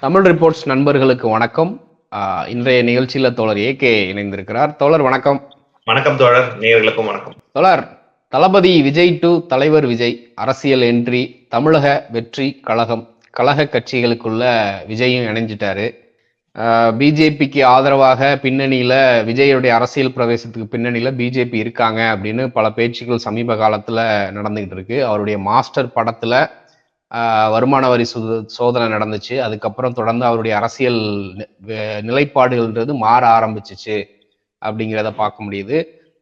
Tamil reports நண்பர்களுக்கு வணக்கம். இன்றைய நிகழ்ச்சியில தோழர் ஏகே இணைந்திருக்கிறார். தோழர் வணக்கம். வணக்கம் தோழர். நேயர்களுக்கும் வணக்கம். தோழர் தளபதி விஜய் டு தலைவர் விஜய் அரசியல் என்ட்ரி தமிழக வெற்றி கழகம் கழக கட்சிகளுக்குள்ள விஜயும் இணைஞ்சிட்டாரு. பிஜேபிக்கு ஆதரவாக பின்னணியில விஜயுடைய அரசியல் பிரவேசத்துக்கு பின்னணியில பிஜேபி இருக்காங்க அப்படின்னு பல பேச்சுக்கள் சமீப காலத்துல நடந்துகிட்டு இருக்கு. அவருடைய மாஸ்டர் படத்துல வருமான வரி சோதனை நடந்துச்சு. அதுக்கப்புறம் தொடர்ந்து அவருடைய அரசியல் நிலைப்பாடுகள்ன்றது மாற ஆரம்பிச்சிச்சு அப்படிங்கிறத பார்க்க முடியுது.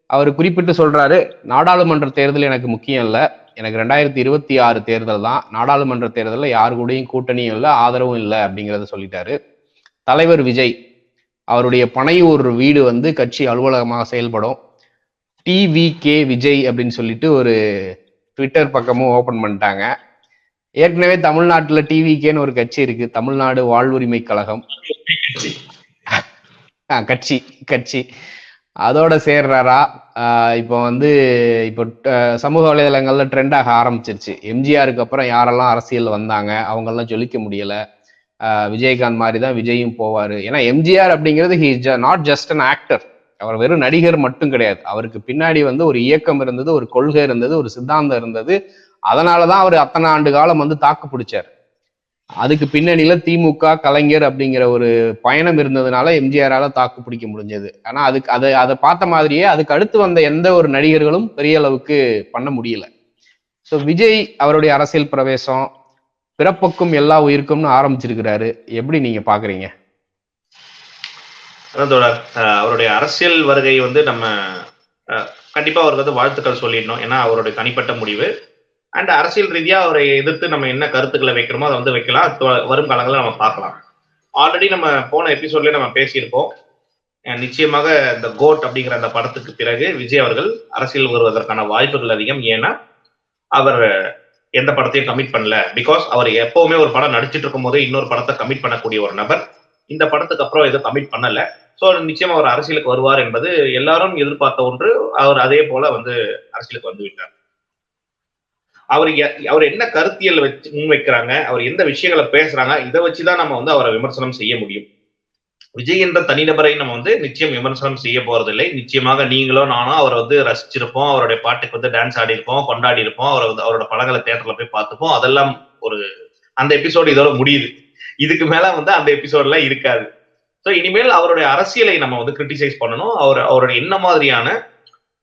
அவர் குறிப்பிட்டு சொல்றாரு நாடாளுமன்ற தேர்தல் எனக்கு முக்கியம் இல்லை. எனக்கு ரெண்டாயிரத்தி இருபத்தி ஆறு தேர்தல் தான். நாடாளுமன்ற தேர்தலில் யாரு கூடயும் கூட்டணியும் இல்லை ஆதரவும் இல்லை அப்படிங்கிறத சொல்லிட்டாரு. தலைவர் விஜய் அவருடைய பனையூர் வீடு வந்து கட்சி அலுவலகமாக செயல்படும். டிவி கே விஜய் அப்படின்னு சொல்லிட்டு ஒரு ட்விட்டர் பக்கமும் ஓப்பன் பண்ணிட்டாங்க. ஏற்கனவே தமிழ்நாட்டுல டிவிகேன்னு ஒரு கட்சி இருக்கு. தமிழ்நாடு வாழ்வுரிமை கழகம். கட்சி கட்சி. அதோட சேர்றாரா? ஆஹ் இப்போ வந்து இப்போ சமூக வலைதளங்கள்ல ட்ரெண்ட் ஆக ஆரம்பிச்சிருச்சு. எம்ஜிஆருக்கு அப்புறம் யாரெல்லாம் அரசியல் வந்தாங்க அவங்கெல்லாம் ஜொலிக்க முடியல. விஜயகாந்த் மாதிரி தான் விஜயும் போவாரு. ஏன்னா எம்ஜிஆர் அப்படிங்கிறது he not just an actor அவர் வெறும் நடிகர் மட்டும் கிடையாது. அவருக்கு பின்னாடி வந்து ஒரு இயக்கம் இருந்தது ஒரு கொள்கை இருந்தது ஒரு சித்தாந்தம் இருந்தது. அதனாலதான் அவர் அத்தனை ஆண்டு காலம் வந்து தாக்கு பிடிச்சார். அதுக்கு பின்னணியில திமுக கலைஞர் அப்படிங்கிற ஒரு பயணம் இருந்ததுனால எம்ஜிஆரால தாக்கு பிடிக்க முடிஞ்சது. ஆனா அதுக்கு அதை அதை பார்த்த மாதிரியே அதுக்கு அடுத்து வந்த எந்த ஒரு நடிகர்களும் பெரிய அளவுக்கு பண்ண முடியல. ஸோ விஜய் அவருடைய அரசியல் பிரவேசம் பிறப்புக்கும் எல்லா உயிருக்கும்னு ஆரம்பிச்சிருக்கிறாரு. எப்படி நீங்க பாக்குறீங்க? அவருடைய அரசியல் வருகை வந்து நம்ம அஹ், கண்டிப்பா அவருக்கு வந்து வாழ்த்துக்கள் சொல்லிடணும். ஏன்னா அவருடைய தனிப்பட்ட முடிவு. அண்ட் அரசியல் ரீதியா அவரை எதிர்த்து நம்ம என்ன கருத்துக்களை வைக்கிறோமோ அதை வந்து வைக்கலாம். வரும் காலங்களில் நம்ம பார்க்கலாம். ஆல்ரெடி நம்ம போன எபிசோட்லயே நம்ம பேசியிருப்போம். நிச்சயமாக இந்த கோட் அப்படிங்கிற அந்த படத்துக்கு பிறகு விஜய் அவர்கள் அரசியல் வருவதற்கான வாய்ப்புகள் அதிகம். ஏன்னா அவர் எந்த படத்தையும் கமிட் பண்ணல. பிகாஸ் அவர் எப்பவுமே ஒரு படம் நடிச்சிட்டு இருக்கும் போதே இன்னொரு படத்தை கமிட் பண்ணக்கூடிய ஒரு நபர். இந்த படத்துக்கு அப்புறம் எதுவும் கமிட் பண்ணல. ஸோ நிச்சயமா அவர் அரசியலுக்கு வருவார் என்பது எல்லாரும் எதிர்பார்த்த ஒன்று. அவர் அதே போல வந்து அரசியலுக்கு வந்து விட்டார். அவர் எ- அவர் என்ன கருத்தியல் வச்சு முன்வைக்கிறாங்க அவர் எந்த விஷயங்களை பேசுறாங்க இதை வச்சுதான் நம்ம வந்து அவரை விமர்சனம் செய்ய முடியும். விஜய் என்ற தனிநபரை நம்ம வந்து நிச்சயம் விமர்சனம் செய்ய போறதில்லை. நிச்சயமாக நீங்களோ நானோ அவரை வந்து ரசிச்சிருப்போம் அவருடைய பாட்டுக்கு வந்து டான்ஸ் ஆடி இருப்போம் கொண்டாடி இருப்போம் அவரை வந்து அவரோட படங்களை தேட்டர்ல போய் பார்த்துப்போம். அதெல்லாம் ஒரு அந்த எபிசோடு இதோட முடியுது. இதுக்கு மேல வந்து அந்த எபிசோட்லாம் இருக்காது. ஸோ இனிமேல் அவருடைய அரசியலை நம்ம வந்து கிரிட்டிசைஸ் பண்ணணும். அவர் அவருடைய என்ன மாதிரியான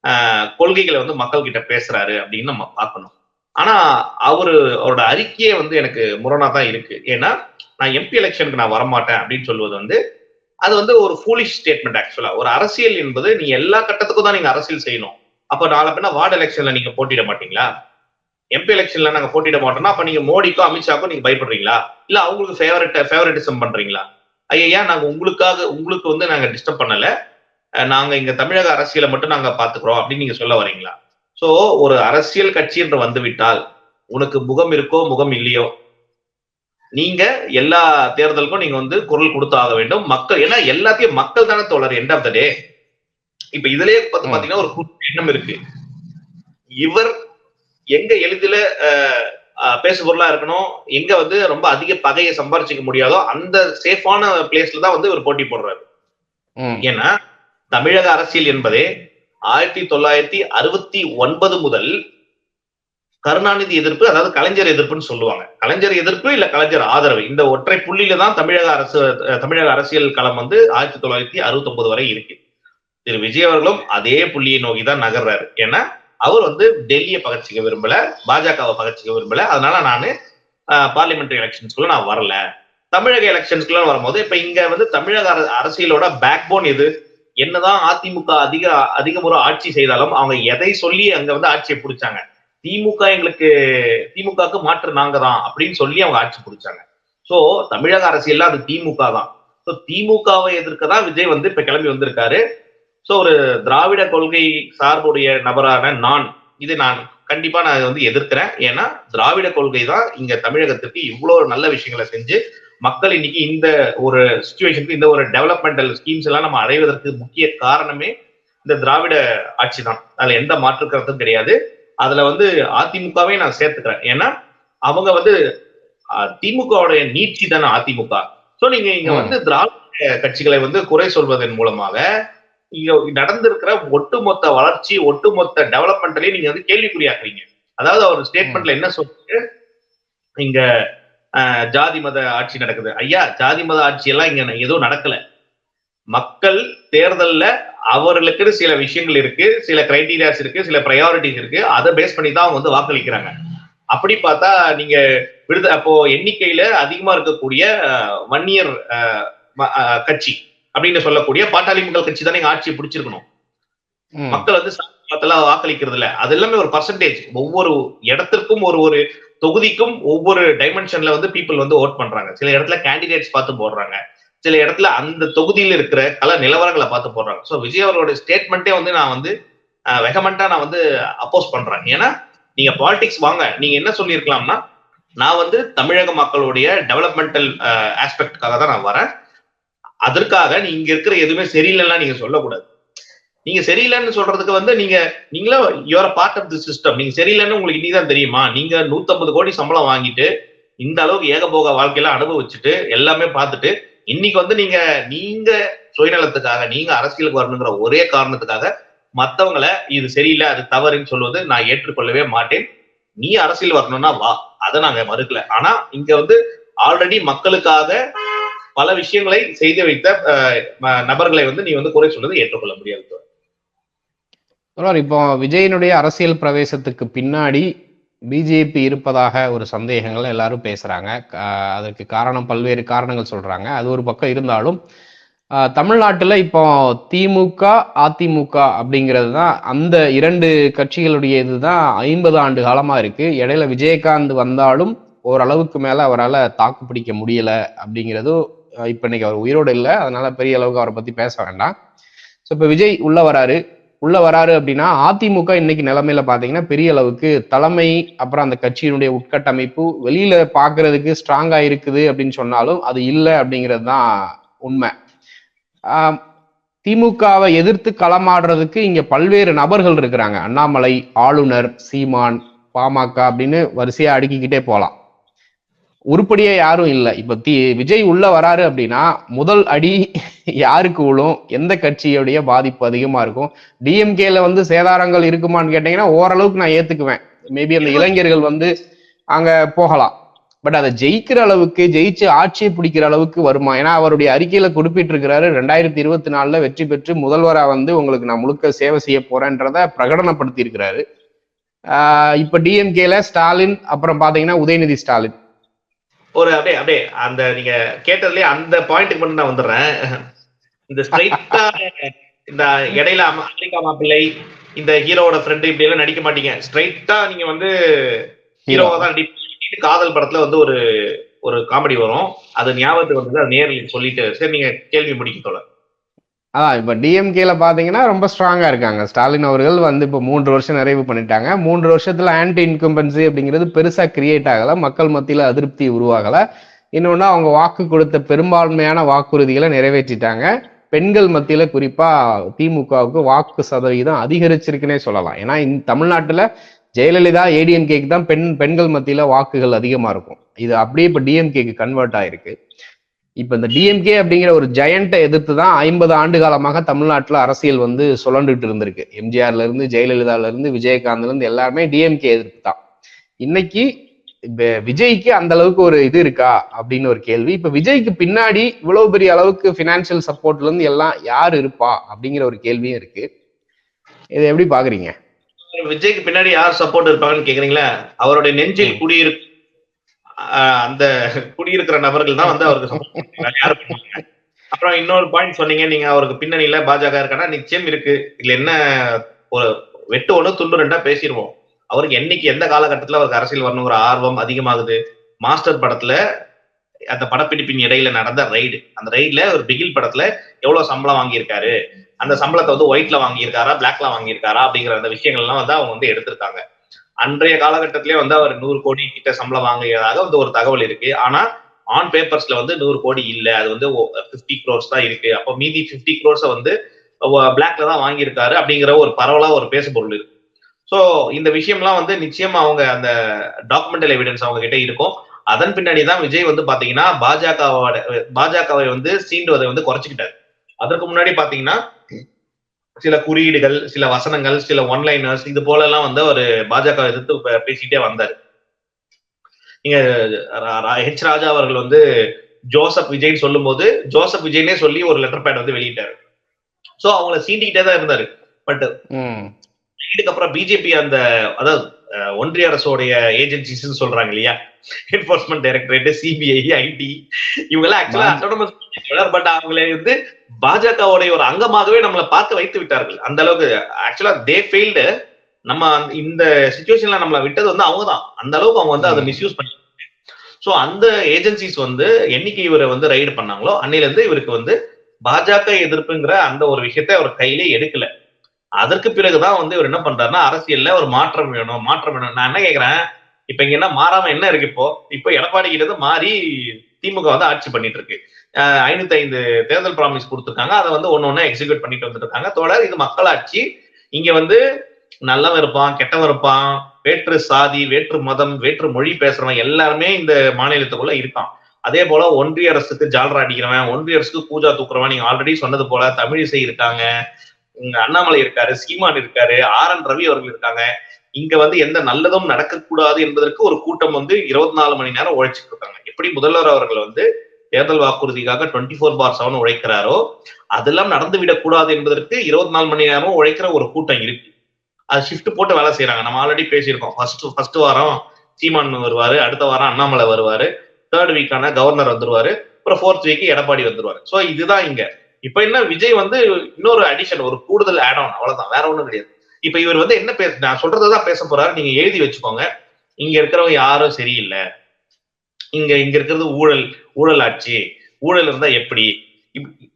ஆஹ், கொள்கைகளை வந்து மக்கள் கிட்ட பேசுறாரு அப்படின்னு நம்ம பார்க்கணும். ஆனா அவரு அவரோட அறிக்கையே வந்து எனக்கு முரணா தான் இருக்கு. ஏன்னா நான் எம்பி எலெக்ஷனுக்கு நான் வரமாட்டேன் அப்படின்னு சொல்வது வந்து அது வந்து ஒரு ஃபூலிஷ் ஸ்டேட்மெண்ட் ஆக்சுவலா ஒரு அரசியல் என்பது நீ எல்லா கட்டத்துக்கும் தான் நீங்க அரசியல் செய்யணும். அப்ப நாளை பின்ன வார்டு எலெக்ஷன்ல நீங்க போட்டியிட மாட்டீங்களா? எம்பி எலெக்ஷன்ல நாங்க போட்டியிட மாட்டோம்னா அப்ப நீங்க மோடிக்கோ அமித்ஷாக்கோ நீங்க பயப்படுறீங்களா? இல்ல அவங்களுக்கு ஃபேவரட் ஃபேவரட்டிசம் பண்றீங்களா? ஐயா நாங்க உங்களுக்காக உங்களுக்கு வந்து நாங்க டிஸ்டர்ப் பண்ணல. நாங்க இங்க தமிழக அரசியலை மட்டும் நாங்க பாத்துக்கிறோம் அப்படின்னு நீங்க சொல்ல வரீங்களா? சோ ஒரு அரசியல் கட்சி என்று வந்துவிட்டால் உனக்கு முகம் இருக்கோ முகம் இல்லையோ? நீங்க எல்லா தேர்தலுக்கும் நீங்க வந்து குரல் கொடுத்து ஆக வேண்டும். மக்கள் ஏன்னா எல்லாத்தையும் மக்கள் தானே தோழர் எண்ட் ஆஃப் த டே இப்ப இதுலயே. பாத்தீங்கன்னா ஒரு எண்ணம் இருக்கு. இவர் எங்க எளிதில அஹ், பேசுபொருளா இருக்கணும் எங்க வந்து ரொம்ப அதிக பகையை சம்பாரிச்சுக்க முடியாதோ அந்த சேஃபான பிளேஸ்ல தான் வந்து இவர் போட்டி போடுறாரு. ஏன்னா தமிழக அரசியல் என்பதே ஆயிரத்தி தொள்ளாயிரத்தி அறுபத்தி ஒன்பது முதல் கருணாநிதி எதிர்ப்பு அதாவது கலைஞர் எதிர்ப்புன்னு சொல்லுவாங்க. கலைஞர் எதிர்ப்பு இல்ல கலைஞர் ஆதரவு. இந்த ஒற்றை புள்ளியில தான் தமிழக அரசு தமிழக அரசியல் களம் வந்து ஆயிரத்தி தொள்ளாயிரத்தி அறுபத்தி ஒன்பது வரை இருக்கு. திரு. விஜய் அவர்களும் அதே புள்ளியை நோக்கி தான் நகர்றாரு. ஏன்னா அவர் வந்து டெல்லியை பகச்சிக்க விரும்பல பாஜகவை பகச்சிக்க விரும்பல. அதனால நான் பார்லிமெண்ட்ரி எலெக்ஷன்ஸ்குள்ள நான் வரல. தமிழக எலெக்ஷன்ஸ்குள்ள வரும்போது இப்ப இங்க வந்து தமிழக அரசியலோட பேக் போன் எது? என்னதான் அதிமுக அதிக அதிக முறை ஆட்சி செய்தாலும் அவங்க எதை சொல்லி அங்க வந்து ஆட்சியை பிடிச்சாங்க? திமுக எங்களுக்கு திமுகவுக்கு மாற்று நாங்க தான் அப்படின்னு சொல்லி அவங்க ஆட்சி பிடிச்சாங்க. சோ தமிழக அரசியல்ல அது திமுக தான். ஸோ திமுகவை எதிர்க்க தான் விஜய் வந்து இப்ப கிளம்பி வந்திருக்காரு. ஸோ ஒரு திராவிட கொள்கை சார்புடைய நபரான நான் இது நான் கண்டிப்பா நான் வந்து எதிர்க்கிறேன். ஏன்னா திராவிட கொள்கை தான் இங்க தமிழகத்திற்கு இவ்வளவு நல்ல விஷயங்களை செஞ்சு மக்கள் இன்னைக்கு இந்த ஒரு சுச்சுவேஷனுக்கு இந்த ஒரு டெவலப்மெண்டல் ஸ்கீம்ஸ் எல்லாம் நம்ம அடைவதற்கு முக்கிய காரணமே இந்த திராவிட ஆட்சி தான் அதுல எந்த மாற்று கருத்தும் கிடையாது. அதுல வந்து அதிமுகவே நான் சேர்த்துக்கிறேன். ஏன்னா அவங்க வந்து திமுகவுடைய நீட்சி தானே அதிமுக. சோ நீங்க இங்க. வந்து திராவிட கட்சிகளை வந்து குறை சொல்வதன் மூலமாக இங்க நடந்திருக்கிற ஒட்டுமொத்த வளர்ச்சி ஒட்டுமொத்த டெவலப்மெண்ட்லயும் நீங்க வந்து கேள்விக்குறியாக்குறீங்க. அதாவது அவர் ஸ்டேட்மெண்ட்ல என்ன சொல்றீங்க இங்க ஜாதி மத ஆட்சி நடக்குது. ஐயா ஜாதி மத ஆட்சி எல்லாம் இங்க எதுவும் நடக்கல. மக்கள் தேர்தல்ல அவர்களுக்கு சில விஷயங்கள் இருக்கு சில கிரைட்டீரியாஸ் இருக்கு சில ப்ரையாரிட்டிஸ் இருக்கு. அதை பேஸ் பண்ணி தான் அவங்க வந்து வாக்களிக்கிறாங்க. அப்படி பார்த்தா நீங்க விடுத அப்போ எண்ணிக்கையில அதிகமா இருக்கக்கூடிய வன்னியர் கட்சி அப்படின்னு சொல்லக்கூடிய பாட்டாளி மக்கள் கட்சி தானே ஆட்சியை பிடிச்சிருக்கணும். மக்கள் வந்து வாக்களிக்கிறது இல்ல அது எல்லாமே ஒரு பர்சன்டேஜ் ஒவ்வொரு இடத்திற்கும் ஒரு ஒரு தொகுதிக்கும் ஒவ்வொரு டைமென்ஷன்ல வந்து பீப்புள் வந்து ஓட் பண்றாங்க. சில இடத்துல கேண்டிடேட்ஸ் பார்த்து போடுறாங்க. சில இடத்துல அந்த தொகுதியில் இருக்கிற கல நிலவரங்களை பார்த்து போடுறாங்க. ஸோ விஜய் அவரோட ஸ்டேட்மெண்ட்டே வந்து நான் வந்து வெகமெண்டா நான் வந்து அப்போஸ் பண்றேன். ஏன்னா நீங்க பாலிடிக்ஸ் வாங்க நீங்க என்ன சொல்லியிருக்கலாம்னா நான் வந்து தமிழக மக்களுடைய டெவலப்மெண்டல் ஆஸ்பெக்டுக்காக தான் நான் வரேன். அதற்காக நீங்க இங்க இருக்கிற எதுவுமே சரியில்லைன்னா நீங்க சொல்லக்கூடாது. நீங்க சரியில்லைன்னு சொல்றதுக்கு வந்து நீங்க நீங்களா your part of the system நீங்க சரியில்லைன்னு உங்களுக்கு இன்னைக்கு தெரியுமா? நீங்க 150 கோடி சம்பளம் வாங்கிட்டு இந்த அளவுக்கு ஏகபோக வாழ்க்கையில அனுபவிச்சுட்டு எல்லாமே பார்த்துட்டு இன்னைக்கு வந்து நீங்க நீங்க சுயநலத்துக்காக நீங்க அரசியலுக்கு வரணுங்கிற ஒரே காரணத்துக்காக மற்றவங்களை இது சரியில்லை அது தவறுன்னு சொல்வது நான் ஏற்றுக்கொள்ளவே மாட்டேன். நீ அரசியல் வரணும்னா வா. அதை நாங்க மறுக்கல. ஆனா இங்க வந்து ஆல்ரெடி மக்களுக்காக பல விஷயங்களை செய்து வைத்த நபர்களை வந்து நீ வந்து குறை சொல்றது ஏற்றுக்கொள்ள முடியாது. தொடர் இப்போ விஜயனுடைய அரசியல் பிரவேசத்துக்கு பின்னாடி பிஜேபி இருப்பதாக ஒரு சந்தேகங்கள் எல்லாரும் பேசுறாங்க. அதற்கு காரணம் பல்வேறு காரணங்கள் சொல்றாங்க. அது ஒரு பக்கம் இருந்தாலும் தமிழ்நாட்டில் இப்போ திமுக அதிமுக அப்படிங்கிறது தான் அந்த இரண்டு கட்சிகளுடைய இதுதான் ஐம்பது ஆண்டு காலமாக இருக்கு. இடையில விஜயகாந்த் வந்தாலும் ஓரளவுக்கு மேலே அவரால் தாக்கு பிடிக்க முடியல அப்படிங்கிறது இப்போ இன்னைக்கு அவர் உயிரோடு இல்லை. அதனால பெரிய அளவுக்கு அவரை பற்றி பேச வேண்டாம். ஸோ இப்போ விஜய் உள்ள வராரு. உள்ள வராரு அப்படின்னா அதிமுக இன்னைக்கு நிலைமையில பாத்தீங்கன்னா பெரிய அளவுக்கு தலைமை அப்புறம் அந்த கட்சியினுடைய உட்கட்டமைப்பு வெளியில பாக்குறதுக்கு ஸ்ட்ராங்கா இருக்குது அப்படின்னு சொன்னாலும் அது இல்லை அப்படிங்கிறது தான் உண்மை. திமுகவை எதிர்த்து களமாடுறதுக்கு இங்க பல்வேறு நபர்கள் இருக்கிறாங்க. அண்ணாமலை ஆளுநர் சீமான் பாமக அப்படின்னு வரிசையா அடுக்கிக்கிட்டே போலாம். உருப்படியே யாரும் இல்லை. இப்ப தி விஜய் உள்ள வராரு அப்படின்னா முதல் அடி யாருக்கு விழும் எந்த கட்சியுடைய பாதிப்பு அதிகமா இருக்கும்? டிஎம்கேல வந்து சேதாரங்கள் இருக்குமான்னு கேட்டீங்கன்னா ஓரளவுக்கு நான் ஏத்துக்குவேன். மேபி அந்த இளைஞர்கள் வந்து அங்க போகலாம். பட் அதை ஜெயிக்கிற அளவுக்கு ஜெயிச்சு ஆட்சியை பிடிக்கிற அளவுக்கு வருமா? ஏன்னா அவருடைய அறிக்கையில குறிப்பிட்டு இருக்கிறாரு ரெண்டாயிரத்தி இருபத்தி நாலுல வெற்றி பெற்று முதல்வரா வந்து உங்களுக்கு நான் முழுக்க சேவை செய்ய போறேன்றத பிரகடனப்படுத்தி இருக்கிறாரு இப்ப டிஎம்கேல ஸ்டாலின் அப்புறம் பாத்தீங்கன்னா உதயநிதி ஸ்டாலின். ஒரு அப்படியே அப்படியே அந்த நீங்க கேட்டதுலயே அந்த பாயிண்ட்டுக்கு மட்டும் நான் வந்துடுறேன். இந்த ஸ்ட்ரைட்டா இந்த இடையில அமெரிக்கா மாப்பிள்ளை இந்த ஹீரோவோட ஃப்ரெண்டு இப்படி எல்லாம் நடிக்க மாட்டீங்க. ஸ்ட்ரைட்டா நீங்க வந்து ஹீரோவா தான் நடிப்பீங்க காதல் படத்துல வந்து ஒரு ஒரு காமெடி வரும். அது ஞாபகத்துக்கு வந்தது அது நேரில் சொல்லிட்டு சரி நீங்க கேள்வி முடிக்க தொடர் அதான் இப்போ டிஎம்கேல பார்த்தீங்கன்னா ரொம்ப ஸ்ட்ராங்காக இருக்காங்க. ஸ்டாலின் அவர்கள் வந்து இப்போ மூன்று வருஷம் நிறைவு பண்ணிட்டாங்க. மூன்று வருஷத்தில் ஆன்டி இன்கம்பன்சி அப்படிங்கிறது பெருசாக கிரியேட் ஆகல. மக்கள் மத்தியில் அதிருப்தி உருவாகலை. இன்னொன்று அவங்க வாக்கு கொடுத்த பெரும்பான்மையான வாக்குறுதிகளை நிறைவேற்றிட்டாங்க. பெண்கள் மத்தியில் குறிப்பாக திமுகவுக்கு வாக்கு சதவீதம் அதிகரிச்சிருக்குன்னே சொல்லலாம். ஏன்னா இந்த தமிழ்நாட்டில் ஜெயலலிதா ஏடிஎம்கேக்கு தான் பெண் பெண்கள் மத்தியில் வாக்குகள் அதிகமாக இருக்கும். இது அப்படியே இப்போ டிஎம்கேக்கு கன்வெர்ட் ஆயிருக்கு. இப்ப இந்த டிஎம்கே அப்படிங்கிற ஒரு ஜெயண்ட்டை எதிர்த்து தான் ஐம்பது ஆண்டு காலமாக தமிழ்நாட்டுல அரசியல் வந்து சுழண்டுட்டு இருந்திருக்கு. எம்ஜிஆர்ல இருந்து ஜெயலலிதால இருந்து விஜயகாந்த்ல இருந்து எல்லாருமே டிஎம்கே எதிர்ப்பு தான். இன்னைக்கு விஜய்க்கு அந்த அளவுக்கு ஒரு இது இருக்கா அப்படின்னு ஒரு கேள்வி. இப்ப விஜய்க்கு பின்னாடி இவ்வளவு பெரிய அளவுக்கு பினான்சியல் சப்போர்ட்ல இருந்து எல்லாம் யார் இருப்பா அப்படிங்கிற ஒரு கேள்வியும் இருக்கு. இதை எப்படி பாக்குறீங்க? விஜய்க்கு பின்னாடி யார் சப்போர்ட் இருப்பாங்கன்னு கேக்குறீங்களா? அவருடைய நெஞ்சில் குடியிருக்கு ஆஹ் அந்த குடியிருக்கிற நபர்கள் தான் வந்து அவருக்கு யாரு அப்புறம் இன்னொரு பாயிண்ட் சொன்னீங்க நீங்க அவருக்கு பின்னணியில பாஜக இருக்கானா நிச்சயம் இருக்கு. இதுல என்ன ஒரு வெட்டு ஒன்று துண்டு ரெண்டா பேசிடுவோம் அவருக்கு என்னைக்கு எந்த காலகட்டத்துல அவருக்கு அரசியல் வரணுங்கிற ஆர்வம் அதிகமாகுது? மாஸ்டர் படத்துல அந்த படப்பிடிப்பின் இடையில நடந்த ரைடு அந்த ரைட்ல ஒரு பிகில் படத்துல எவ்வளவு சம்பளம் வாங்கியிருக்காரு? அந்த சம்பளத்தை வந்து ஒயிட்ல வாங்கியிருக்காரா பிளாக்ல வாங்கியிருக்காரா அப்படிங்கிற அந்த விஷயங்கள்லாம் வந்து அவங்க வந்து எடுத்திருக்காங்க. அன்றைய காலகட்டத்திலே வந்து அவர் நூறு கோடி கிட்ட சம்பளம் வாங்கியதாக வந்து ஒரு தகவல் இருக்கு. ஆனா ஆன் பேப்பர்ஸ்ல வந்து நூறு கோடி இல்ல. அது வந்து பிப்டி க்ரோர்ஸ் தான் இருக்கு. அப்போ மீதி பிப்டி க்ரோர்ஸை வந்து பிளாக்ல தான் வாங்கியிருக்காரு அப்படிங்கிற ஒரு பரவலா ஒரு பேசுபொருள் இருக்கு. சோ இந்த விஷயம்லாம் வந்து நிச்சயமா அவங்க அந்த டாக்குமெண்டல் எவிடன்ஸ் அவங்க கிட்ட இருக்கும். அதன் பின்னாடி தான் விஜய் வந்து பாத்தீங்கன்னா பாஜகவோட பாஜகவை வந்து சீண்டுவதை வந்து குறைச்சிக்கிட்டாரு. அதற்கு முன்னாடி பாத்தீங்கன்னா சில குறியீடுகள் சில வசனங்கள் சில ஒன்லைனர்ஸ் இது போல எல்லாம் வந்து அவர் பாஜக எதிர்த்து பேசிட்டே வந்தாரு. நீங்க ரா- ரா- ஹெச் ராஜா அவர்கள் வந்து ஜோசப் விஜய்னு சொல்லும்போது ஜோசப் விஜய்னே சொல்லி ஒரு லெட்டர் பேட் வந்து வெளியிட்டாரு. சோ அவங்கள சீண்டிக்கிட்டே தான் இருந்தாரு. பட் ம் இதுக்கப்புறம் பிஜேபி அந்த அதாவது ஒன்றிய அரசோடைய ஏஜென்சிஸ் சொல்றாங்க இல்லையா? என்போர்ஸ்மெண்ட் டைரக்டரேட் சிபிஐ ஐடி இவங்க எல்லாம் ஆக்சுவலா பட் அவங்களை வந்து பாஜகவுடைய ஒரு அங்கமாகவே நம்மளை பார்த்து வைத்து விட்டார்கள். அந்த அளவுக்கு ஆக்சுவலா தே ஃபெயில்டு நம்ம இந்த சுச்சுவேஷன்ல நம்மள விட்டது வந்து அவங்க தான் அந்த அளவுக்கு அவங்க வந்து அதை. மிஸ்யூஸ் பண்ணி சோ அந்த ஏஜென்சிஸ் வந்து என்னைக்கு இவரை வந்து ரைடு பண்ணாங்களோ அன்னையில இருந்து இவருக்கு வந்து பாஜக எதிர்ப்புங்கிற அந்த ஒரு விஷயத்தை அவர் கையிலே எடுக்கல. அதற்கு பிறகுதான் வந்து இவர் என்ன பண்றாருன்னா அரசியல்ல ஒரு மாற்றம் வேணும் மாற்றம் வேணும். நான் என்ன கேக்குறேன்? இப்ப இங்க என்ன மாறாம என்ன இருக்கு இப்போ? இப்போ எடப்பாடி கிட்ட மாறி திமுக வந்து ஆட்சி பண்ணிட்டு இருக்கு. ஐநூத்தி ஐந்து தேர்தல் ப்ராமிஸ் கொடுத்துருக்காங்க. அதை வந்து ஒன்னு ஒண்ணு எக்ஸிக்யூட் பண்ணிட்டு வந்துட்டு இருக்காங்க. தொடர் இது மக்களாட்சி. இங்க வந்து நல்லவன் இருப்பான் கெட்டவன் இருப்பான். வேற்று சாதி வேற்று மதம் வேற்று மொழி பேசுறவன் எல்லாருமே இந்த மாநிலத்துக்குள்ள இருக்கான். அதே போல ஒன்றிய அரசுக்கு ஜால்ரா அடிக்கிறவன் ஒன்றிய அரசுக்கு பூஜா தூக்குறவன் நீங்க ஆல்ரெடி சொன்னது போல தமிழிசை இருக்காங்க. அண்ணாமலை இருக்காரு சீமான் இருக்காரு ஆர் என் ரவி அவர்கள் இருக்காங்க. இங்க வந்து எந்த நல்லதும் நடக்கக்கூடாது என்பதற்கு ஒரு கூட்டம் வந்து இருபத்தி நாலு மணி நேரம் உழைச்சிட்டு இருக்காங்க. எப்படி முதல்வர் அவர்கள் வந்து தேர்தல் வாக்குறுதிக்காக டுவெண்ட்டி ஃபோர் பார் செவன் உழைக்கிறாரோ அதெல்லாம் நடந்து விடக்கூடாது என்பதற்கு இருபத்தி நாலு மணி நேரமும் உழைக்கிற ஒரு கூட்டம் இருக்கு. அது ஷிஃப்ட் போட்டு வேலை செய்யறாங்க நம்ம ஆல்ரெடி பேசியிருக்கோம். ஃபர்ஸ்ட் ஃபர்ஸ்ட் வாரம் சீமான் வருவாரு அடுத்த வாரம் அண்ணாமலை வருவாரு தேர்ட் வீக்கான கவர்னர் வந்துருவாரு அப்புறம் ஃபோர்த் வீக் எடப்பாடி வந்துருவாரு. ஸோ இதுதான் இங்க. இப்ப என்ன விஜய் வந்து இன்னொரு அடிஷன் ஒரு கூடுதல் ஆட் ஆன் அவ்வளவுதான். வேற ஒண்ணும் கிடையாது. இப்ப இவர் வந்து என்ன பேச நான் சொல்றதான் பேச போறாரு. நீங்க எழுதி வச்சுக்கோங்க. இங்க இருக்கிறவங்க யாரும் சரியில்லை. இங்க இங்க இருக்கிறது ஊழல் ஊழல் ஆட்சி. ஊழல் இருந்தா எப்படி?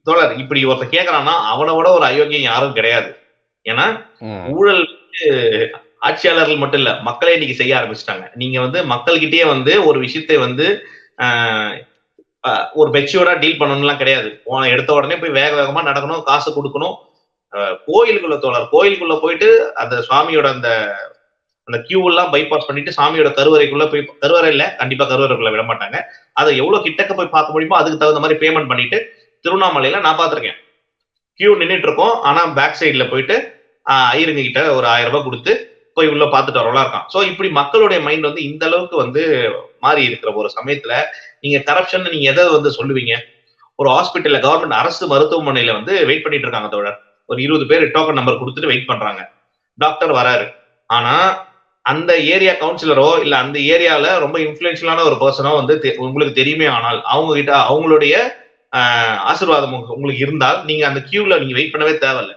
தோழர் இப்படி ஒருத்தன் கேக்குறான்னா அவனை விட ஒரு அயோக்கியம் யாரும் கிடையாது. ஏன்னா ஊழல் ஆட்சியாளர்கள் மட்டும் இல்ல மக்களே இன்னைக்கு செய்ய ஆரம்பிச்சிட்டாங்க. நீங்க வந்து மக்கள்கிட்டயே வந்து ஒரு விஷயத்தை வந்து ஒரு மெச்சூர்டா டீல் பண்ணணும்லாம் கிடையாது. போன எடுத்த உடனே போய் வேக வேகமா நடக்கணும் காசு கொடுக்கணும். கோயிலுக்குள்ள தோழர் கோயிலுக்குள்ள போயிட்டு அந்த சுவாமியோட அந்த அந்த கியூ எல்லாம் பைபாஸ் பண்ணிட்டு சாமியோட கருவறைக்குள்ள போய் கருவறை இல்ல கண்டிப்பா கருவறைக்குள்ள விட மாட்டாங்க. அதை எவ்வளவு கிட்டக்க போய் பார்க்க முடியுமோ அதுக்கு தகுந்த மாதிரி பேமெண்ட் பண்ணிட்டு திருவண்ணாமலையில நான் பார்த்திருக்கேன். கியூ நின்றுட்டு இருக்கோம் ஆனா பேக் சைட்ல போயிட்டு ஐயருங்க கிட்ட ஒரு ஆயிரம் ரூபாய் கொடுத்து போய் உள்ள பார்த்துட்டு வரலாம் இருக்கான். ஸோ இப்படி மக்களுடைய மைண்ட் வந்து இந்த அளவுக்கு வந்து மாறி இருக்கிற ஒரு சமயத்துல நீங்க கரப்ஷன் நீங்க எதை வந்து சொல்லுவீங்க? ஒரு ஹாஸ்பிட்டல்ல கவர்மெண்ட் அரசு மருத்துவமனையில வந்து வெயிட் பண்ணிட்டு இருக்காங்க தோழர். ஒரு இருபது பேர் டோக்கன் நம்பர் கொடுத்துட்டு வெயிட் பண்றாங்க. டாக்டர் வராரு. ஆனா அந்த ஏரியா கவுன்சிலரோ இல்ல அந்த ஏரியால ரொம்ப இன்ஃபுளுன்ஷியலான ஒரு பர்சனோ வந்து தெ- உங்களுக்கு தெரியுமே ஆனால் அவங்க கிட்ட அவங்களுடைய ஆசீர்வாதம் உங்களுக்கு இருந்தால் நீங்க அந்த கியூல நீங்க வெயிட் பண்ணவே தேவையில்ல.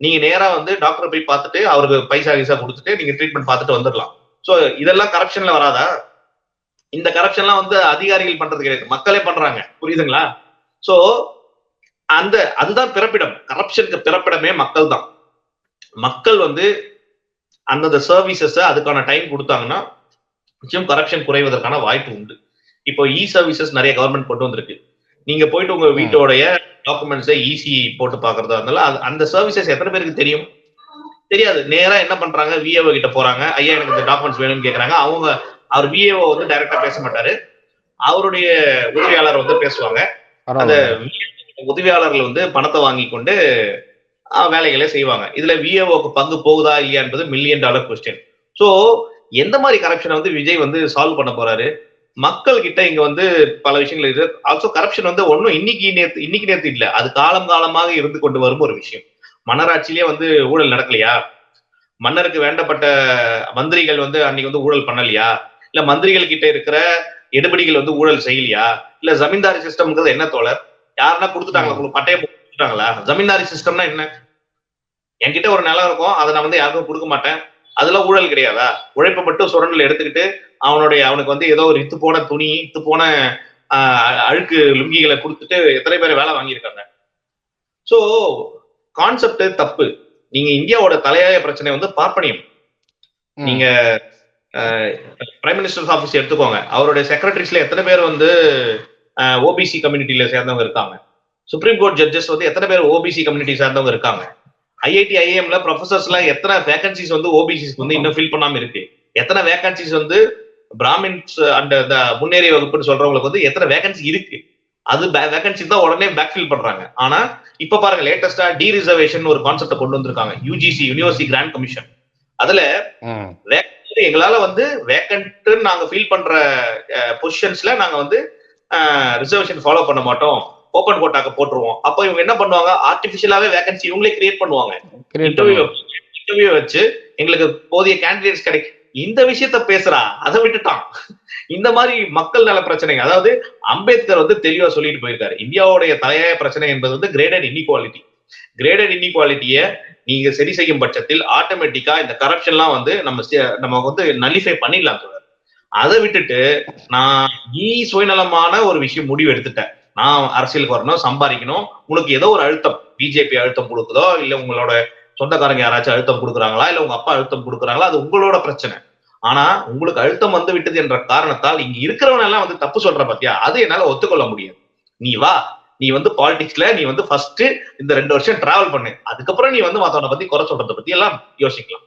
நீங்க நேரா வந்து டாக்டரை போய் பார்த்துட்டு அவருக்கு பைசா கிசா கொடுத்துட்டு நீங்க ட்ரீட்மெண்ட் பார்த்துட்டு வந்துடலாம் ஸோ இதெல்லாம் கரப்ஷன்ல வராதா? இந்த கரப்ஷன்லாம் வந்து அதிகாரிகள் பண்றது கிடையாது. மக்களே பண்றாங்க. புரியுதுங்களா? சோ அந்த அதுதான் பிறப்பிடம். கரப்ஷனுக்கு பிறப்பிடமே மக்கள் தான். மக்கள் வந்து அந்தந்த சர்வீசஸ் அதுக்கான டைம் கொடுத்தாங்கன்னா நிச்சயம் கரப்ஷன் குறைவதற்கான வாய்ப்பு உண்டு. இப்போ இ சர்வீசஸ் நிறைய கவர்மெண்ட் கொண்டு வந்திருக்கு. நீங்க போயிட்டு உங்க வீட்டோடைய டாக்குமெண்ட்ஸை ஈஸி போட்டு பாக்குறதா இருந்தாலும் அந்த சர்வீசஸ் எத்தனை பேருக்கு தெரியும்? தெரியாது. நேரா என்ன பண்றாங்க? விஏஓ கிட்ட போறாங்க. ஐயா எனக்கு இந்த டாக்குமெண்ட்ஸ் வேணும்னு கேக்குறாங்க. அவங்க அவர் விஏஓ வந்து டைரக்டா பேச மாட்டாரு அவருடைய உதவியாளர் வந்து பேசுவாங்க. அந்த உதவியாளர்கள் வந்து பணத்தை வாங்கி கொண்டு வேலைகளை செய்வாங்க. இதுல விஏஓக்கு பங்கு போகுதா இல்லையா என்பது மில்லியன் டாலர் கொஸ்டின் சோ எந்த மாதிரி கரப்ஷனை வந்து விஜய் வந்து சால்வ் பண்ண போறாரு? மக்கள் கிட்ட இங்க வந்து பல விஷயங்கள் இருக்கு. ஆல்சோ கரப்ஷன் வந்து ஒன்றும் இன்னைக்கு நேத்து இன்னைக்கு நேத்து இல்ல. அது காலம் காலமாக இருந்து கொண்டு வரும் ஒரு விஷயம். மன்னராட்சியிலே வந்து ஊழல் நடக்கலையா? மன்னருக்கு வேண்டப்பட்ட மந்திரிகள் வந்து அன்னைக்கு வந்து ஊழல் பண்ணலையா? இல்ல மந்திரிகள் கிட்ட இருக்கிற எடுபடிகள் வந்து ஊழல் செய்யலையா இல்ல ஜமீன்தாரி சிஸ்டம்ங்கிறது என்ன தோழர்? யாருன்னா கொடுத்துட்டாங்களா. உங்களுக்கு பட்டயம் கொடுத்துட்டாங்களா? ஜமீன்தாரி சிஸ்டம்னா என்ன? என்கிட்ட ஒரு நிலம் இருக்கும். அதை நான் வந்து யாருக்கும் கொடுக்க மாட்டேன். அதெல்லாம் ஊழல் கிடையாதா? உழைப்பை மட்டும் சுரண்டில் எடுத்துக்கிட்டு அவனுடைய அவனுக்கு வந்து ஏதோ ஒரு இத்து போன துணி இத்து போன அழுக்கு லுங்கிகளை கொடுத்துட்டு எத்தனை பேர் வேலை வாங்கியிருக்காங்க? சோ கான்செப்ட் தப்பு. நீங்க இந்தியாவோட தலையாய பிரச்சனை வந்து பார்ப்பனியம். நீங்க பிரைம் மினிஸ்டர் ஆபீஸ் எடுத்துக்கோங்க. அவருடைய செக்ரட்டரிஸ்ல எத்தனை பேர் வந்து ஓபிசி கம்யூனிட்டியில சேர்ந்தவங்க இருக்காங்க? சுப்ரீம் கோர்ட் ஜட்ஜஸ் வந்து எத்தனை பேர் ஓபிசி கம்யூனிட்டி சேர்ந்தவங்க இருக்காங்க? ஐஐடி ஐஏஎம்ல ப்ரொஃபசர்ஸ்ல எத்தனை வேகன்சிஸ் வந்து ஓபிசிஸ் வந்து இன்னும் ஃபில் பண்ணாம இருக்கு? எத்தனை வேகன்சிஸ் வந்து பிராமின்ஸ் அண்ட் இந்த முன்னேறிய வகுப்புன்னு சொல்றவங்களுக்கு வந்து எத்தனை வேகன்சி இருக்கு? அது வேகன்சி தான் உடனே பேக்ஃபில் பண்றாங்க. ஆனா இப்ப பாருங்க லேட்டஸ்டா டி ரிசர்வேஷன் ஒரு கான்செப்ட் கொண்டு வந்திருக்காங்க. யூஜிசி யூனிவர்சிட்டி கிராண்ட் கமிஷன் அதுல எங்களால வந்து வேக்கன்ட் நாங்க ஃபீல் பண்ற பொசிஷன்ஸ்ல நாங்க வந்து ரிசர்வேஷன் ஃபாலோ பண்ண மாட்டோம். ஓபன் கோட்டாக்க போட்டுருவோம். அப்ப இவங்க என்ன பண்ணுவாங்க? ஆர்டிபிஷியலாவே வேகன்சி இவங்களே கிரியேட் பண்ணுவாங்க. இன்டர்வியூ வச்சு எங்களுக்கு போதிய கேண்டிடேட்ஸ் கிடைக்கும் இந்த விஷயத்த பேசுறா அதை விட்டுட்டான். இந்த மாதிரி மக்கள் நல பிரச்சனைங்க. அதாவது அம்பேத்கர் வந்து தெளிவா சொல்லிட்டு போயிருக்காரு. இந்தியாவுடைய தலையாய பிரச்சனை என்பது வந்து கிரேடட் இன்இக்வாலிட்டி கிரேடட் இன்இக்வாலிட்டியை நீங்க சரி செய்யும் பட்சத்தில் ஆட்டோமேட்டிக்கா இந்த கரப்ஷன்லாம் வந்து நம்ம சே- நம்ம வந்து நலிஃபை பண்ணிடலாம் தோழர். அதை விட்டுட்டு நான் நீ சுயநலமான ஒரு விஷயம் முடிவு எடுத்துட்டேன். நான் அரசியலுக்கு வரணும் சம்பாதிக்கணும். உனக்கு ஏதோ ஒரு அழுத்தம். பிஜேபி அழுத்தம் கொடுக்குதோ இல்ல உங்களோட சொந்தக்காரங்க யாராச்சும் அழுத்தம் கொடுக்குறாங்களா இல்ல உங்க அப்பா அழுத்தம் கொடுக்குறாங்களா அது உங்களோட பிரச்சனை. ஆனா உங்களுக்கு அழுத்தம் வந்து விட்டது என்ற காரணத்தால் இங்க இருக்கிறவன் எல்லாம் வந்து தப்பு சொல்ற பாத்தியா? அது என்னால ஒத்துக்கொள்ள முடியாது. நீ வா நீ வந்து பாலிடிக்ஸ்ல நீ வந்து ஃபர்ஸ்ட் இந்த ரெண்டு வருஷம் டிராவல் பண்ணு. அதுக்கப்புறம் நீ வந்து மத்தவனை பத்தி குறை சொல்றத பத்தி எல்லாம் யோசிக்கலாம்.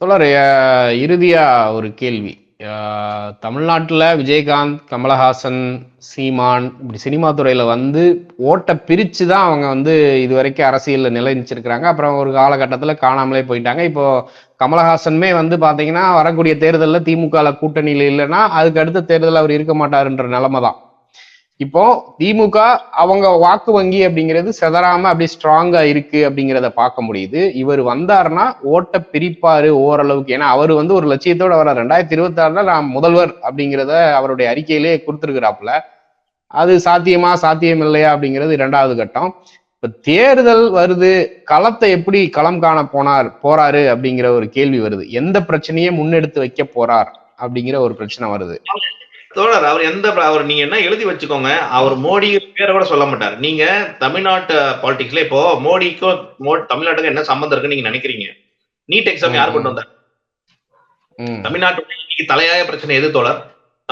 தோழர் இறுதியா ஒரு கேள்வி. தமிழ்நாட்டில் விஜயகாந்த் கமலஹாசன் சீமான் இப்படி சினிமா துறையில் வந்து ஓட்டை பிரித்து தான் அவங்க வந்து இது வரைக்கும் அரசியல்ல நிலைநிச்சிருக்கிறாங்க அப்புறம் ஒரு காலகட்டத்தில் காணாமலே போயிட்டாங்க. இப்போ கமலஹாசனுமே வந்து பார்த்தீங்கன்னா வரக்கூடிய தேர்தலில் திமுகவில் கூட்டணியில் இல்லைன்னா அதுக்கு அடுத்த தேர்தலில் அவர் இருக்க மாட்டாருன்ற நிலமை தான் இப்போ திமுக அவங்க வாக்கு வங்கி அப்படிங்கிறது செதறாம அப்படி ஸ்ட்ராங்கா இருக்கு அப்படிங்கிறத பார்க்க முடியுது. இவர் வந்தாருன்னா ஓட்ட பிரிப்பாரு ஓரளவுக்கு. ஏன்னா அவர் வந்து ஒரு லட்சியத்தோட வர ரெண்டாயிரத்தி இருபத்தி ஆறுல நான் முதல்வர் அப்படிங்கிறத அவருடைய அறிக்கையிலே கொடுத்துருக்கிறாப்புல. அது சாத்தியமா சாத்தியம் இல்லையா அப்படிங்கிறது இரண்டாவது கட்டம். இப்ப தேர்தல் வருது. களத்தை எப்படி களம் காண போனார் போறாரு அப்படிங்கிற ஒரு கேள்வி வருது. எந்த பிரச்சனையை முன்னெடுத்து வைக்க போறார் அப்படிங்கிற ஒரு பிரச்சனை வருது. தோழர் அவர் எந்த அவர் நீங்க என்ன எழுதி வச்சுக்கோங்க அவர் மோடி பேரை கூட சொல்ல மாட்டார். நீங்க தமிழ்நாட்டு பாலிடிக்ஸ்ல இப்போ மோடிக்கும் தமிழ்நாட்டுக்கும் என்ன சம்பந்தம் இருக்குன்னு நீங்க நினைக்கிறீங்க? நீட் எக்ஸாம் யார் கொண்டு வந்தார்? தமிழ்நாட்டுடைய தலையாய பிரச்சனை எது தோழர்?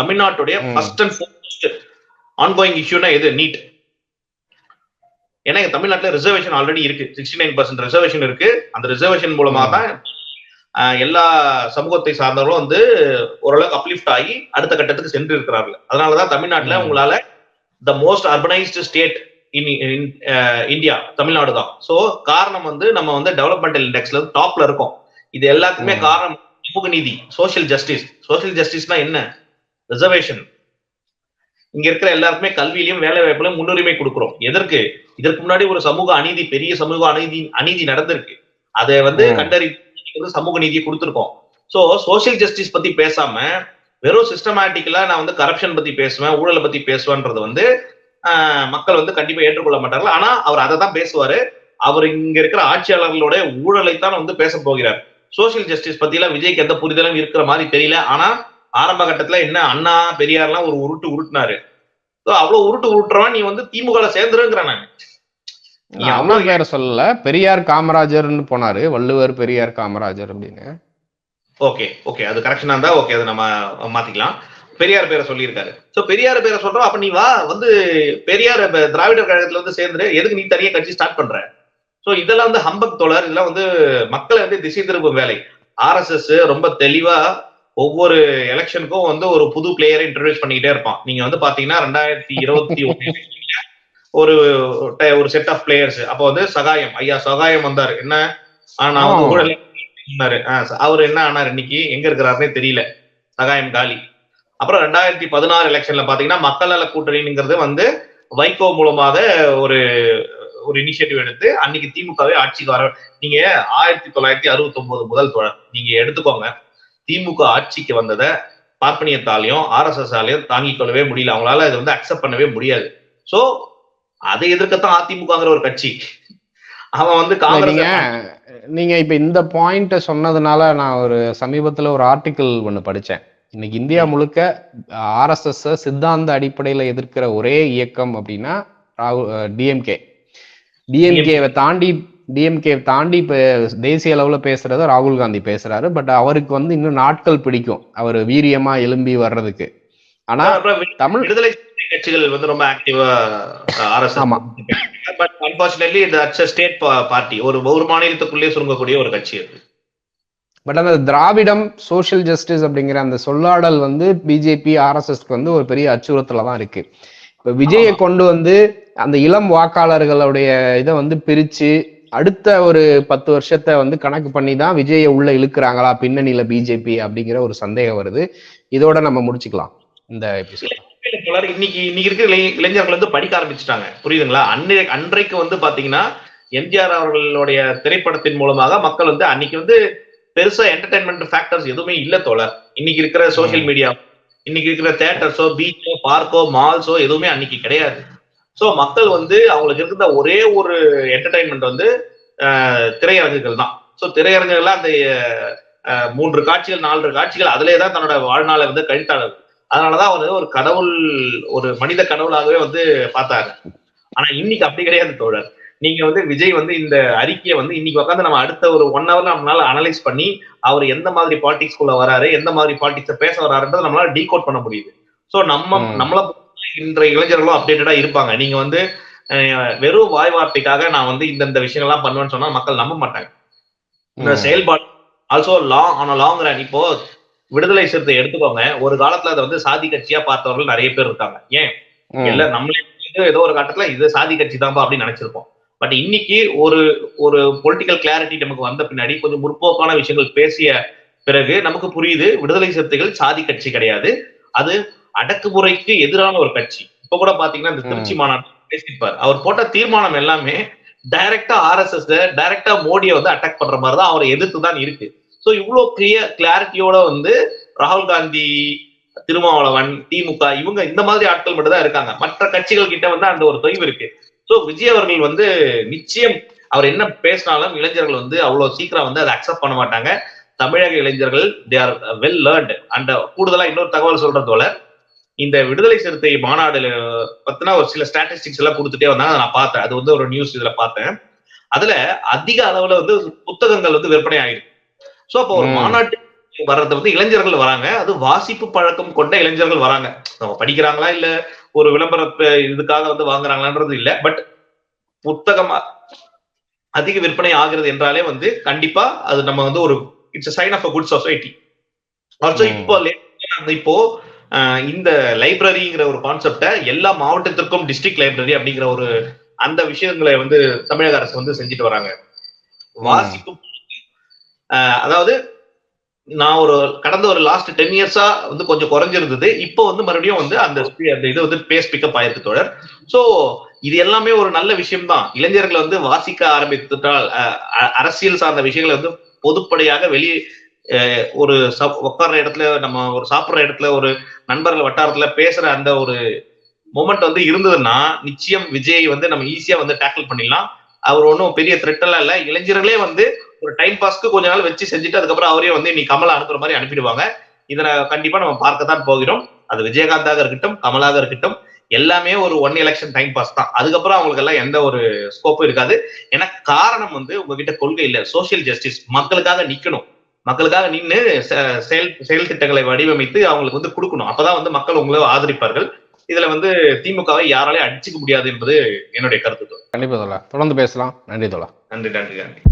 தமிழ்நாட்டுடைய. ஃபர்ஸ்ட் அண்ட் ஃபோர்மோஸ்ட் ஆன்கோயிங் இஷ்யூனா எது? நீட் ஏன்னா தமிழ்நாட்டுல ரிசர்வேஷன் ஆல்ரெடி இருக்கு. சிக்ஸ்டி நைன் பர்சன்ட் ரிசர்வேஷன் இருக்கு. அந்த ரிசர்வேஷன் மூலமா. தான் எல்லா சமூகத்தை சார்ந்தவர்களும் வந்து ஓரளவுக்கு அப்லிஃப்ட் ஆகி அடுத்த கட்டத்துக்கு சென்று இருக்கிறார்கள் அதனாலதான் தமிழ்நாட்டுல. உங்களால the most urbanised state in India Tamil Nadu தான். சோ காரணம் வந்து நம்ம வந்து டெவலப்மெண்டல் இண்டெக்ஸ்ல டாப்ல இருக்கோம். இது எல்லாத்துக்குமே. காரணம் சமூக நீதி சோஷியல் ஜஸ்டிஸ் சோஷியல் ஜஸ்டிஸ்னா என்ன? ரிசர்வேஷன் இங்க இருக்கிற எல்லாருக்குமே கல்வியிலையும் வேலை வாய்ப்புலையும் முன்னுரிமை கொடுக்கிறோம். எதற்கு? இதற்கு முன்னாடி ஒரு சமூக அநீதி பெரிய சமூக அநீதி அநீதி நடந்திருக்கு. அதை வந்து ம். கண்டறி சமூக நீதியை கொடுத்துருக்கோம். சோ சோசியல் ஜஸ்டிஸ் பத்தி பேசாம வெறும் சிஸ்டமேட்டிக்கலா நான் வந்து கரப்ஷன் பத்தி பேசுவேன் ஊழலை பத்தி பேசுவேன்றது வந்து ஆஹ், மக்கள் வந்து கண்டிப்பா ஏற்றுக்கொள்ள மாட்டார்கள். ஆனா அவர் அதை தான் பேசுவாரு. அவர் இங்க இருக்கிற ஆட்சியாளர்களோட ஊழலைத்தான் வந்து பேச போகிறார். சோசியல் ஜஸ்டிஸ் பத்தி எல்லாம் விஜய்க்கு எந்த புரிதலும் இருக்கிற மாதிரி தெரியல. ஆனா ஆரம்ப கட்டத்துல என்ன அண்ணா பெரியார்லாம் ஒரு உருட்டு உருட்டுனாரு. அவ்வளவு உருட்டு உருட்டுறவன் நீ வந்து திமுக சேர்ந்துருங்கிற நான். அவ்வளவு பேரை சொல்லல. பெரியார் காமராஜர்னு போனாரு. வள்ளுவர் பெரியார் காமராஜர் அப்படின்னு. Okay okay. அது கரெக்ஷனா இருந்தா ஓகே அதை நம்ம மாத்திக்கலாம். பெரியார் பேரை சொல்லியிருக்காரு. சோ பெரியார் பேரை சொல்றோம். அப்ப நீ வா வந்து பெரியார் திராவிடர் கழகத்துல வந்து சேர்ந்துரு. எதுக்கு நீ தனியா கட்சி ஸ்டார்ட் பண்ற? சோ இதெல்லாம் வந்து ஹம்பக் தோழர் இதெல்லாம் வந்து மக்களை வந்து திசை திருப்பும் வேலை. ஆர்எஸ்எஸ் ரொம்ப தெளிவா ஒவ்வொரு எலெக்ஷனுக்கும் வந்து ஒரு புது பிளேயரை இன்ட்ரடியூஸ் பண்ணிக்கிட்டே இருப்பான். நீங்க வந்து பாத்தீங்கன்னா ரெண்டாயிரத்தி இருபத்தி ஒண்ணு ஒரு ஒரு செட் ஆஃப் பிளேயர்ஸ் அப்போ வந்து சகாயம் ஐயா சகாயம் வந்தாரு. என்ன? ஆ, நான் வந்து ஆ. ஊழல் சொன்னாரு அவர் என்ன ஆனார் இன்னைக்கு? எங்க இருக்கிறாருன்னே தெரியல. சகாயம் காலி. அப்புறம் ரெண்டாயிரத்தி பதினாறு எலெக்ஷன்ல பாத்தீங்கன்னா மக்கள் நல கூட்டணிங்கிறது வந்து வைகோ மூலமாக ஒரு ஒரு இனிஷியேட்டிவ் எடுத்து அன்னைக்கு திமுகவே ஆட்சிக்கு வர நீங்க ஆயிரத்தி தொள்ளாயிரத்தி அறுபத்தி ஒன்பது முதல் தொடர் நீங்க எடுத்துக்கோங்க. திமுக ஆட்சிக்கு வந்ததை பார்ப்பனியத்தாலையும் ஆர்எஸ்எஸ் ஆலையும் தாங்கிக் கொள்ளவே முடியல. அவங்களால இதை வந்து அக்செப்ட் பண்ணவே முடியாது. சோ அதை எதிர்க்கத்தான் அதிமுகங்கிற ஒரு கட்சி. அவன் வந்து காங்கிரஸ் நீங்க இப்ப இந்த பாயிண்ட சொன்னதுனால நான் ஒரு சமீபத்துல ஒரு ஆர்டிக்கிள் ஒண்ணு படிச்சேன். இன்னைக்கு இந்தியா முழுக்க ஆர்எஸ்எஸ் சித்தாந்த அடிப்படையில எதிர்க்கிற ஒரே இயக்கம் அப்படின்னா ராகுல் டிஎம்கே டிஎம்கேவை தாண்டி டிஎம்கே தாண்டி இப்ப தேசிய அளவுல பேசுறத ராகுல் காந்தி பேசுறாரு. பட் அவருக்கு வந்து இன்னும் நாட்கள் பிடிக்கும். அவர் வீரியமா எழும்பி வர்றதுக்கு. ஆனா தமிழ் விடுதலை கட்சிகள் வந்து ரொம்ப ஆக்டிவா ஆர்எஸ்எஸ் ஆமா. But unfortunately that's state party ஒரு ஒரு மாநிலத்துக்குள்ளே சுருங்கக்கூடிய ஒரு கட்சி அது. பட் அந்த திராவிடம் சோஷியல் ஜஸ்டிஸ் அப்படிங்கிற அந்த சொல்லாடல் வந்து பிஜேபி ஆர்எஸ்எஸ்க்கு வந்து ஒரு பெரிய அச்சுறுத்தலா தான் இருக்கு. இப்ப விஜயை கொண்டு வந்து அந்த இளம் வாக்காளர்களுடைய இதை வந்து பிரிச்சு அடுத்த ஒரு பத்து வருஷத்தை வந்து கணக்கு பண்ணி தான் விஜயை உள்ள இழுக்கிறாங்களா பின்னணியில பிஜேபி அப்படிங்கிற ஒரு சந்தேகம் வருது. இதோட நம்ம முடிச்சுக்கலாம். இந்த எபிசோட் இன்னைக்கு இன்னைக்கு இருக்கிற இளை- இளைஞர்கள் வந்து படிக்க ஆரம்பிச்சுட்டாங்க. புரியுதுங்களா? அன்றைய அன்றைக்கு வந்து பாத்தீங்கன்னா எம்ஜிஆர் அவர்களுடைய திரைப்படத்தின் மூலமாக மக்கள் வந்து அன்னைக்கு வந்து பெருசா என்டர்டைன்மெண்ட் ஃபேக்டர்ஸ் எதுவுமே இல்ல தோழர். இன்னைக்கு இருக்கிற சோஷியல் மீடியா இன்னைக்கு இருக்கிற தேட்டர்ஸோ பீச்சோ பார்க்கோ மால்ஸோ எதுவுமே அன்னைக்கு கிடையாது. சோ மக்கள் வந்து அவங்களுக்கு இருக்கிற ஒரே ஒரு என்டர்டைன்மெண்ட் வந்து திரையரங்குகள் தான். சோ திரையரங்குகள்ல அந்த மூன்று காட்சிகள் நான்கு காட்சிகள் அதிலே தான் தன்னோட வாழ்நாளை வந்து கழித்தாளர் அதனாலதான் அவர் ஒரு கடவுள் ஒரு மனித கடவுளாகவே வந்து பார்த்தாரு. ஆனா இன்னைக்கு அப்படி கிடையாது தோழர். நீங்க வந்து விஜய் வந்து இந்த அறிக்கையை வந்து இன்னைக்கு உட்காந்து நம்ம அடுத்த ஒரு ஒன் ஹவர்ல நம்மளால அனலைஸ் பண்ணி அவர் எந்த மாதிரி பாலிடிக்ஸ் குள்ள வராரு எந்த மாதிரி பாலிடிக்ஸ் பேச வராருன்றதை நம்மளால டீகோட் பண்ண முடியுது. சோ நம்ம. நம்மள இன்றைய இளைஞர்களும் அப்டேட்டடா இருப்பாங்க. நீங்க வந்து வெறும் வாய் வார்த்தைக்காக நான் வந்து இந்த இந்த விஷயங்கள்லாம் பண்ணுவேன்னு சொன்னா மக்கள் நம்ப மாட்டாங்க. இந்த செயல்பாடு also long on long run இப்போ விடுதலை சிறுத்தை எடுத்துக்கோங்க. ஒரு காலத்துல அதை வந்து சாதி கட்சியா பார்த்தவர்கள் நிறைய பேர் இருக்காங்க. ஏன்? இல்ல நம்மளே ஏதோ ஒரு கட்டத்துல இது சாதி கட்சி தான்ப்பா அப்படின்னு நினைச்சிருப்போம். பட் இன்னைக்கு ஒரு ஒரு பொலிட்டிக்கல் கிளாரிட்டி நமக்கு வந்த பின்னாடி கொஞ்சம் முற்போக்கான விஷயங்கள் பேசிய பிறகு நமக்கு புரியுது விடுதலை சிறுத்தைகள் சாதி கட்சி கிடையாது. அது அடக்குமுறைக்கு எதிரான ஒரு கட்சி. இப்ப கூட பாத்தீங்கன்னா இந்த திருச்சி மாநாட்டில் பேசியிருப்பார். அவர் போட்ட தீர்மானம் எல்லாமே டைரக்டா ஆர்எஸ்எஸ் டைரக்டா மோடியை வந்து அட்டாக் பண்ற மாதிரி தான் அவரை எதிர்த்து தான் இருக்கு. சோ இவ்வளவு கிளியர் கிளாரிட்டியோட வந்து ராகுல் காந்தி திருமாவளவன் திமுக இவங்க இந்த மாதிரி ஆட்கள் மட்டும் தான் இருக்காங்க. மற்ற கட்சிகள் கிட்ட வந்து அந்த ஒரு தொய்வு இருக்கு. சோ விஜய் அவர்கள் வந்து நிச்சயம் அவர் என்ன பேசினாலும் இளைஞர்கள் வந்து அவ்வளவு சீக்கிரம் வந்து அதை அக்செப்ட் பண்ண மாட்டாங்க. தமிழக இளைஞர்கள் they are well learned and கூடுதலா இன்னொரு தகவல் சொல்றதோல இந்த விடுதலை சிறுத்தை மாநாடுல பத்தினா ஒரு சில ஸ்டாட்டிஸ்டிக்ஸ் எல்லாம் கொடுத்துட்டே வந்தாங்க. நான் பார்த்தேன். அது வந்து ஒரு நியூஸ் இதுல பார்த்தேன். அதுல அதிக அளவுல வந்து புத்தகங்கள் வந்து விற்பனை ஆயிருக்கு. சோ அப்போ ஒரு. மாநாட்டு வர்றது வந்து இளைஞர்கள் வராங்க. அது வாசிப்பு பழக்கம் கொண்ட இளைஞர்கள் வராங்க. படிக்கிறாங்களா இல்ல ஒரு விளம்பரத்தை இதுக்காக வந்து வாங்குறாங்களான்றது இல்ல. பட் புத்தகம் அதிக விற்பனை ஆகிறது என்றாலே வந்து கண்டிப்பா அது நம்ம வந்து ஒரு it's sign of a good society also. இப்போ இப்போ இந்த லைப்ரரிங்கிற ஒரு கான்செப்டை எல்லா மாவட்டத்திற்கும் டிஸ்ட்ரிக்ட் லைப்ரரி அப்படிங்கிற ஒரு அந்த விஷயங்களை வந்து தமிழக அரசு வந்து செஞ்சுட்டு வராங்க. வாசிப்பு அதாவது நான் ஒரு கடந்த ஒரு லாஸ்ட் டென் இயர்ஸா வந்து கொஞ்சம் குறைஞ்சிருந்தது. இப்போ வந்து மறுபடியும் வந்து அந்த அந்த இது வந்து பேஸ் பிக்கப் ஆயிருக்கு தொடர் ஸோ இது எல்லாமே ஒரு நல்ல விஷயம் தான் இளைஞர்களை வந்து வாசிக்க ஆரம்பித்துட்டால் அ- அரசியல் சார்ந்த விஷயங்களை வந்து பொதுப்படையாக வெளியே ஒரு சப்- உட்கார்ற இடத்துல நம்ம ஒரு சாப்பிட்ற இடத்துல ஒரு நண்பர்கள் வட்டாரத்துல பேசுற அந்த ஒரு மொமெண்ட் வந்து இருந்ததுன்னா நிச்சயம் விஜய் வந்து நம்ம ஈஸியா வந்து டேக்கிள் பண்ணிடலாம். அவர் ஒன்றும் பெரிய த்ரெட் எல்லாம் இளைஞர்களே வந்து ஒரு டைம் பாஸ்க்கு கொஞ்ச நாள் வச்சு செஞ்சுட்டு அதுக்கப்புறம் அவரே வந்து நீ கமலா அனுப்புற மாதிரி அனுப்பிடுவாங்க. இதை கண்டிப்பா நம்ம பார்க்கத்தான் போகிறோம். அது விஜயகாந்தாக இருக்கட்டும் கமலாக இருக்கட்டும் எல்லாமே ஒரு ஒன் எலெக்ஷன் டைம் பாஸ் தான். அதுக்கப்புறம் அவங்களுக்கு எல்லாம் எந்த ஒரு ஸ்கோப்பும் இருக்காது. ஏன்னா காரணம் வந்து உங்ககிட்ட கொள்கை இல்ல. சோசியல் ஜஸ்டிஸ் மக்களுக்காக நிக்கணும். மக்களுக்காக நின்று செயல் செயல் திட்டங்களை வடிவமைத்து அவங்களுக்கு வந்து கொடுக்கணும். அப்பதான் வந்து மக்கள் உங்களை ஆதரிப்பார்கள். இதுல வந்து திமுகவை யாராலையும் அடிச்சுக்க முடியாது என்பது என்னுடைய கருத்து. கண்டிப்பா தோழா தொடர்ந்து பேசலாம். நன்றி தோழா நன்றி நன்றி நன்றி.